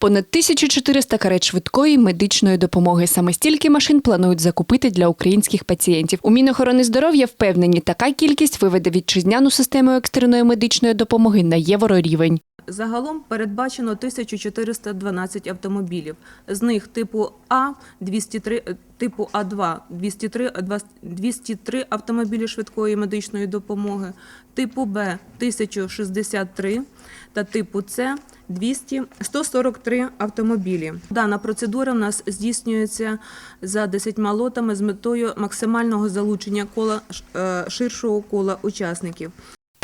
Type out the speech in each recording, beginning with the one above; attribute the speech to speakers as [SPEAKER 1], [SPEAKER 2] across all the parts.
[SPEAKER 1] Понад 1400 карет швидкої медичної допомоги. Саме стільки машин планують закупити для українських пацієнтів. У Мінохорони здоров'я впевнені, така кількість виведе вітчизняну систему екстреної медичної допомоги на єврорівень.
[SPEAKER 2] Загалом передбачено 1412 автомобілів. З них типу А 203, е, типу А2 203, е, 203 автомобілі швидкої медичної допомоги, типу Б 1063 та типу С 200, 143 автомобілі. Дана процедура в нас здійснюється за 10 лотами з метою максимального залучення кола е, ширшого кола учасників.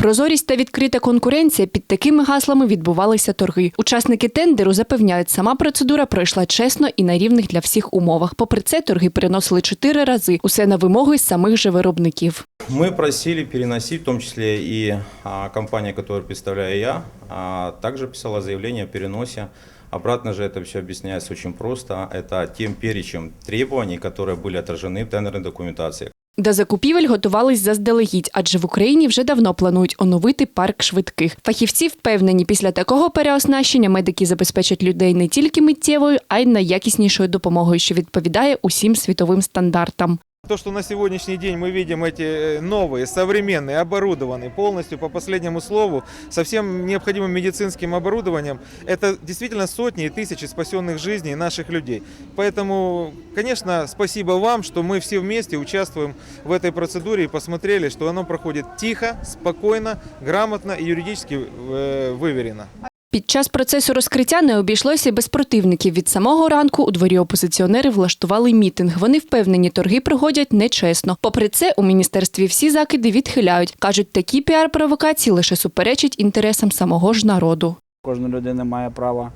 [SPEAKER 1] Прозорість та відкрита конкуренція під такими гаслами відбувалися торги. Учасники тендеру запевняють, сама процедура пройшла чесно і на рівних для всіх умовах. Попри це, торги переносили чотири рази. Усе на вимоги самих же виробників.
[SPEAKER 3] Мы просили переносить, в том числе и а, компания, которую представляю я, а, также писала заявление о переносе. Обратно же это все объясняется очень просто. Это тем перечем требований, которые были отражены в тендерной документации.
[SPEAKER 1] До закупівель готувались заздалегідь, адже в Україні вже давно планують оновити парк швидких. Фахівці впевнені, після такого переоснащення медики забезпечать людей не тільки миттєвою, а й найякіснішою допомогою, що відповідає усім світовим стандартам.
[SPEAKER 4] То, что на сегодняшний день мы видим эти э, новые, современные, оборудованные, полностью по последнему слову, со всем необходимым медицинским оборудованием, это действительно сотни и тысячи спасенных жизней наших людей. Поэтому, конечно, спасибо вам, что мы все вместе участвуем в этой процедуре и посмотрели, что оно проходит тихо, спокойно, грамотно и юридически э, выверено.
[SPEAKER 1] Під час процесу розкриття не обійшлося без противників. Від самого ранку у дворі опозиціонери влаштували мітинг. Вони впевнені, торги проходять нечесно. Попри це, у міністерстві всі закиди відхиляють. кажуть, такі піар-провокації лише суперечать інтересам самого ж народу.
[SPEAKER 5] Кожна людина має право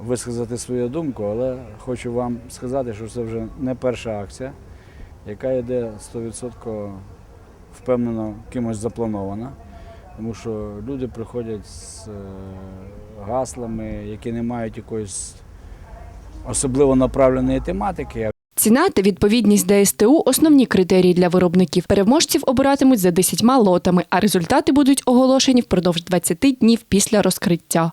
[SPEAKER 5] висказати свою думку, але хочу вам сказати, що це вже не перша акція, яка йде 100% впевнено кимось запланована. Тому що люди приходять з е, гаслами, які не мають якоїсь особливо направленої тематики.
[SPEAKER 1] Ціна та відповідність ДСТУ – основні критерії для виробників. Переможців обиратимуть за 10 лотами, а результати будуть оголошені впродовж 20 днів після розкриття.